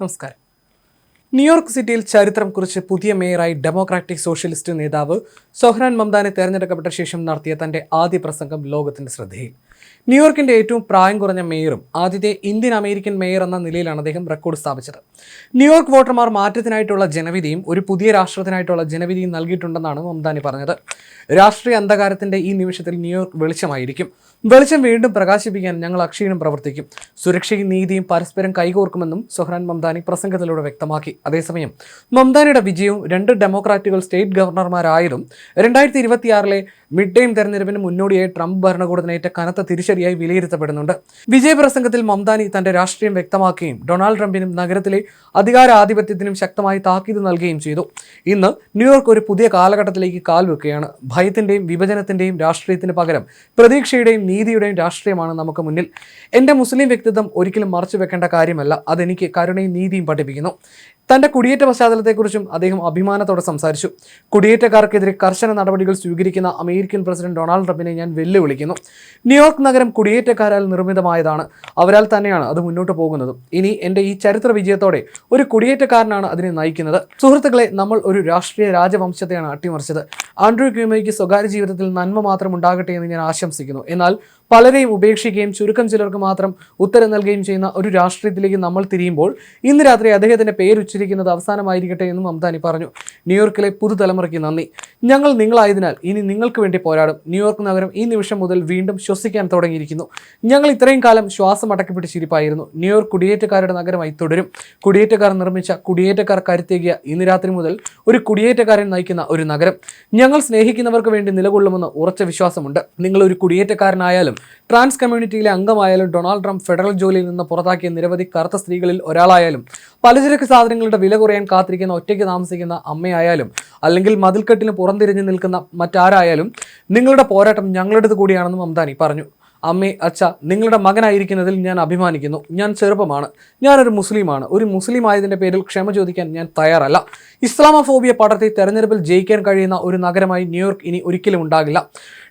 നമസ്കാരം. ന്യൂയോർക്ക് സിറ്റിയിൽ ചരിത്രം കുറിച്ച് പുതിയ മേയറായി ഡെമോക്രാറ്റിക് സോഷ്യലിസ്റ്റ് നേതാവ് സൊഹ്റാൻ മംദാനെ തെരഞ്ഞെടുക്കപ്പെട്ട ശേഷം നടത്തിയ തന്റെ ആദ്യ പ്രസംഗം ലോകത്തിന്റെ ശ്രദ്ധയിൽ. ന്യൂയോർക്കിന്റെ ഏറ്റവും പ്രായം കുറഞ്ഞ മേയറും ആദ്യത്തെ ഇന്ത്യൻ അമേരിക്കൻ മേയർ എന്ന നിലയിലാണ് അദ്ദേഹം റെക്കോർഡ് സ്ഥാപിച്ചത്. ന്യൂയോർക്ക് വോട്ടർമാർ മാറ്റത്തിനായിട്ടുള്ള ജനവിധിയും ഒരു പുതിയ രാഷ്ട്രത്തിനായിട്ടുള്ള ജനവിധിയും നൽകിയിട്ടുണ്ടെന്നാണ് മമതാനി പറഞ്ഞത്. രാഷ്ട്രീയ അന്ധകാരത്തിന്റെ ഈ നിമിഷത്തിൽ ന്യൂയോർക്ക് വെളിച്ചമായിരിക്കും. വെളിച്ചം വീണ്ടും പ്രകാശിപ്പിക്കാൻ ഞങ്ങൾ അക്ഷീണം പ്രവർത്തിക്കും. സുരക്ഷയും നീതിയും പരസ്പരം കൈകോർക്കുമെന്നും സൊഹ്റാൻ മംദാനി പ്രസംഗത്തിലൂടെ വ്യക്തമാക്കി. അതേസമയം മംദാനിയുടെ വിജയവും രണ്ട് ഡെമോക്രാറ്റുകൾ സ്റ്റേറ്റ് ഗവർണർമാരായതും രണ്ടായിരത്തി ഇരുപത്തിയാറിലെ മിഡ് ടൈം തെരഞ്ഞെടുപ്പിന് മുന്നോടിയായി ട്രംപ് ഭരണകൂടത്തിനേറ്റ കനത്ത തിരിച്ചടിയായി വിലയിരുത്തപ്പെടുന്നുണ്ട്. വിജയപ്രസംഗത്തിൽ മംതാനി തന്റെ രാഷ്ട്രീയം വ്യക്തമാക്കുകയും ഡൊണാൾഡ് ട്രംപിനും നഗരത്തിലെ അധികാരാധിപത്യത്തിനും ശക്തമായി താക്കീത് നൽകുകയും ചെയ്തു. ഇന്ന് ന്യൂയോർക്ക് ഒരു പുതിയ കാലഘട്ടത്തിലേക്ക് കാൽവെക്കുകയാണ് ഭയത്തിന്റെയും വിഭജനത്തിന്റെയും രാഷ്ട്രീയത്തിന് പകരം പ്രതീക്ഷയുടെയും നീതിയുടെയും രാഷ്ട്രീയമാണ് നമുക്ക് മുന്നിൽ. എന്റെ മുസ്ലിം വ്യക്തിത്വം ഒരിക്കലും മറച്ചു വെക്കേണ്ട കാര്യമല്ല. അതെനിക്ക് കരുണയും നീതിയും പഠിപ്പിക്കുന്നു. തന്റെ കുടിയേറ്റ പശ്ചാത്തലത്തെക്കുറിച്ചും അദ്ദേഹം അഭിമാനത്തോടെ സംസാരിച്ചു. കുടിയേറ്റക്കാർക്കെതിരെ കർശന നടപടികൾ സ്വീകരിക്കുന്ന അമേരിക്കൻ പ്രസിഡന്റ് ഡൊണാൾഡ് ട്രംപിനെ ഞാൻ വെല്ലുവിളിക്കുന്നു. ന്യൂയോർക്ക് നഗരം കുടിയേറ്റക്കാരാൽ നിർമ്മിതമായതാണ്. അവരാൽ തന്നെയാണ് അത് മുന്നോട്ട് പോകുന്നത്. ഇനി എന്റെ ഈ ചരിത്ര വിജയത്തോടെ ഒരു കുടിയേറ്റക്കാരനാണ് അതിനെ നയിക്കുന്നത്. സുഹൃത്തുക്കളെ നമ്മൾ ഒരു രാഷ്ട്രീയ രാജവംശത്തെയാണ് അട്ടിമറിച്ചത്. ആൻഡ്രൂ ക്യൂമയ്ക്ക് സ്വകാര്യ ജീവിതത്തിൽ നന്മ മാത്രം ഉണ്ടാകട്ടെ എന്ന് ഞാൻ ആശംസിക്കുന്നു. എന്നാൽ പലരെയും ഉപേക്ഷിക്കുകയും ചുരുക്കം ചിലർക്ക് മാത്രം ഉത്തരം നൽകുകയും ചെയ്യുന്ന ഒരു രാഷ്ട്രീയത്തിലേക്ക് നമ്മൾ തിരിയുമ്പോൾ ഇന്ന് രാത്രി അദ്ദേഹത്തിന്റെ പേരുച്ചരിക്കുന്നത് അവസാനമായിരിക്കട്ടെ എന്നും മംതാനി പറഞ്ഞു. ന്യൂയോർക്കിലെ പുതുതലമുറയ്ക്ക് നന്ദി. ഞങ്ങൾ നിങ്ങളായതിനാൽ ഇനി നിങ്ങൾക്ക് വേണ്ടി പോരാടും. ന്യൂയോർക്ക് നഗരം ഈ നിമിഷം മുതൽ വീണ്ടും ശ്വസിക്കാൻ തുടങ്ങിയിരിക്കുന്നു. ഞങ്ങൾ ഇത്രയും കാലം ശ്വാസം അടക്കി അടക്കിപ്പിടിച്ചിരിപ്പായിരുന്നു ന്യൂയോർക്ക് കുടിയേറ്റക്കാരുടെ നഗരമായി തുടരും. കുടിയേറ്റക്കാർ നിർമ്മിച്ച കുടിയേറ്റക്കാർ കരുത്തേകിയ ഇന്ന് രാത്രി മുതൽ ഒരു കുടിയേറ്റക്കാരൻ നയിക്കുന്ന ഒരു നഗരം. ഞങ്ങൾ സ്നേഹിക്കുന്നവർക്ക് വേണ്ടി നിലകൊള്ളുമെന്ന് ഉറച്ച വിശ്വാസമുണ്ട്. നിങ്ങൾ ഒരു കുടിയേറ്റക്കാരനായാലും ട്രാൻസ് കമ്മ്യൂണിറ്റിയിലെ അംഗമായാലും ഡൊണാൾഡ് ട്രംപ് ഫെഡറൽ ജോലിയിൽ നിന്ന് പുറത്താക്കിയ നിരവധി കറുത്ത സ്ത്രീകളിൽ ഒരാളായാലും പലചരക്ക് സാധനങ്ങളുടെ വില കുറയാൻ കാത്തിരിക്കുന്ന ഒറ്റയ്ക്ക് താമസിക്കുന്ന അമ്മയായാലും അല്ലെങ്കിൽ മതിൽക്കെട്ടിന് പുറംതിരിഞ്ഞ് നിൽക്കുന്ന മറ്റാരായാലും നിങ്ങളുടെ പോരാട്ടം ഞങ്ങളുടേത് കൂടിയാണെന്നും അംദാനി പറഞ്ഞു. അമ്മേ അച്ഛ നിങ്ങളുടെ മകനായിരിക്കുന്നതിൽ ഞാൻ അഭിമാനിക്കുന്നു. ഞാൻ ചെറുപ്പമാണ്. ഞാനൊരു മുസ്ലിമാണ്. ഒരു മുസ്ലിം ആയതിന്റെ പേരിൽ ക്ഷമ ചോദിക്കാൻ ഞാൻ തയ്യാറല്ല. ഇസ്ലാമോഫോബിയ പടർത്തി തെരഞ്ഞെടുപ്പിൽ ജയിക്കാൻ കഴിയുന്ന ഒരു നഗരമായി ന്യൂയോർക്ക് ഇനി ഒരിക്കലും ഉണ്ടാകില്ല.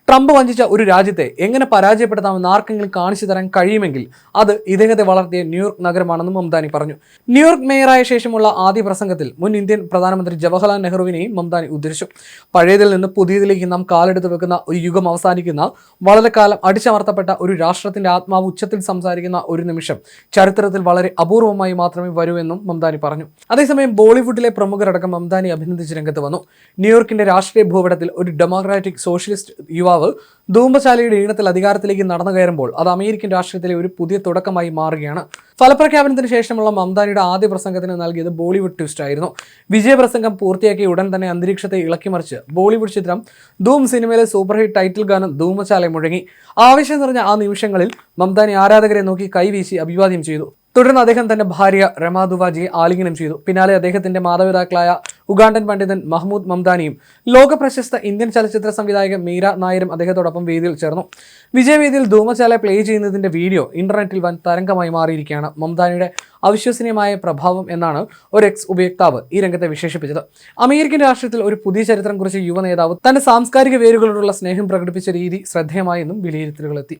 ട്രംപ് വഞ്ചിച്ച ഒരു രാജ്യത്തെ എങ്ങനെ പരാജയപ്പെടുത്താമെന്ന് ആർക്കെങ്കിലും കാണിച്ചു തരാൻ കഴിയുമെങ്കിൽ അത് ഇദ്ദേഹത്തെ വളർത്തിയ ന്യൂയോർക്ക് നഗരമാണെന്നും മംദാനി പറഞ്ഞു. ന്യൂയോർക്ക് മേയറായ ശേഷമുള്ള ആദ്യ പ്രസംഗത്തിൽ മുൻ ഇന്ത്യൻ പ്രധാനമന്ത്രി ജവഹർലാൽ നെഹ്റുവിനെയും മംദാനി ഉദ്ധരിച്ചു. പഴയതിൽ നിന്ന് പുതിയതിലേക്ക് നാം കാലെടുത്ത് വെക്കുന്ന ഒരു യുഗം അവസാനിക്കുന്ന വളരെ കാലം അടിച്ചമർത്തപ്പെട്ട ഒരു രാഷ്ട്രത്തിന്റെ ആത്മാവ് ഉച്ചത്തിൽ സംസാരിക്കുന്ന ഒരു നിമിഷം ചരിത്രത്തിൽ വളരെ അപൂർവമായി മാത്രമേ വരൂ എന്നും മംദാനി പറഞ്ഞു. അതേസമയം ബോളിവുഡിലെ പ്രമുഖരടക്കം മംദാനി അഭിനന്ദിച്ച് രംഗത്ത് വന്നു. ന്യൂയോർക്കിന്റെ രാഷ്ട്രീയ ഭൂപടത്തിൽ ഒരു ഡെമോക്രാറ്റിക് സോഷ്യലിസ്റ്റ് യുവാവ് ധൂമ്പശാലയുടെ ഈണത്തിൽ അധികാരത്തിലേക്ക് നടന്നു കയറുമ്പോൾ അത് അമേരിക്കൻ രാഷ്ട്രീയത്തിലെ ഒരു പുതിയ തുടക്കമായി മാറുകയാണ്. ഫലപ്രഖ്യാപനത്തിന് ശേഷമുള്ള മംതാനിയുടെ ആദ്യ പ്രസംഗത്തിന് നൽകിയത് ബോളിവുഡ് ട്വിസ്റ്റ് ആയിരുന്നു. വിജയപ്രസംഗം പൂർത്തിയാക്കിയ ഉടൻ തന്നെ അന്തരീക്ഷത്തെ ഇളക്കിമറിച്ച് ബോളിവുഡ് ചിത്രം ധൂം സിനിമയിലെ സൂപ്പർ ഹിറ്റ് ടൈറ്റിൽ ഗാനം ധൂമശാല മുഴങ്ങി. ആവേശം നിറഞ്ഞ ആ നിമിഷങ്ങളിൽ മംതാനി ആരാധകരെ നോക്കി കൈവീശി അഭിവാദ്യം ചെയ്തു. തുടർന്ന് അദ്ദേഹം തന്റെ ഭാര്യ രമാ ആലിംഗനം ചെയ്തു. പിന്നാലെ അദ്ദേഹത്തിന്റെ മാതാപിതാക്കളായ ഉഗാണ്ടൻ പണ്ഡിതൻ മഹ്മൂദ് മംദാനിയും ലോക പ്രശസ്ത ഇന്ത്യൻ ചലച്ചിത്ര സംവിധായകൻ മീര നായരും അദ്ദേഹത്തോടൊപ്പം വേദിയിൽ ചേർന്നു. വിജയവേദിയിൽ ധൂമശാല പ്ലേ ചെയ്യുന്നതിന്റെ വീഡിയോ ഇന്റർനെറ്റിൽ വൻ തരംഗമായി മാറിയിരിക്കുകയാണ് മംദാനിയുടെ അവിശ്വസനീയമായ പ്രഭാവം എന്നാണ് ഒരു എക്സ് ഉപയോക്താവ് ഈ രംഗത്തെ വിശേഷിപ്പിച്ചത്. അമേരിക്കൻ രാഷ്ട്രീയത്തിൽ ഒരു പുതിയ ചരിത്രം കുറിച്ച് യുവ നേതാവ് തന്റെ സാംസ്കാരിക വേരുകളോടുള്ള സ്നേഹം പ്രകടിപ്പിച്ച രീതി ശ്രദ്ധേയമായെന്നും വിലയിരുത്തലുകളെത്തി.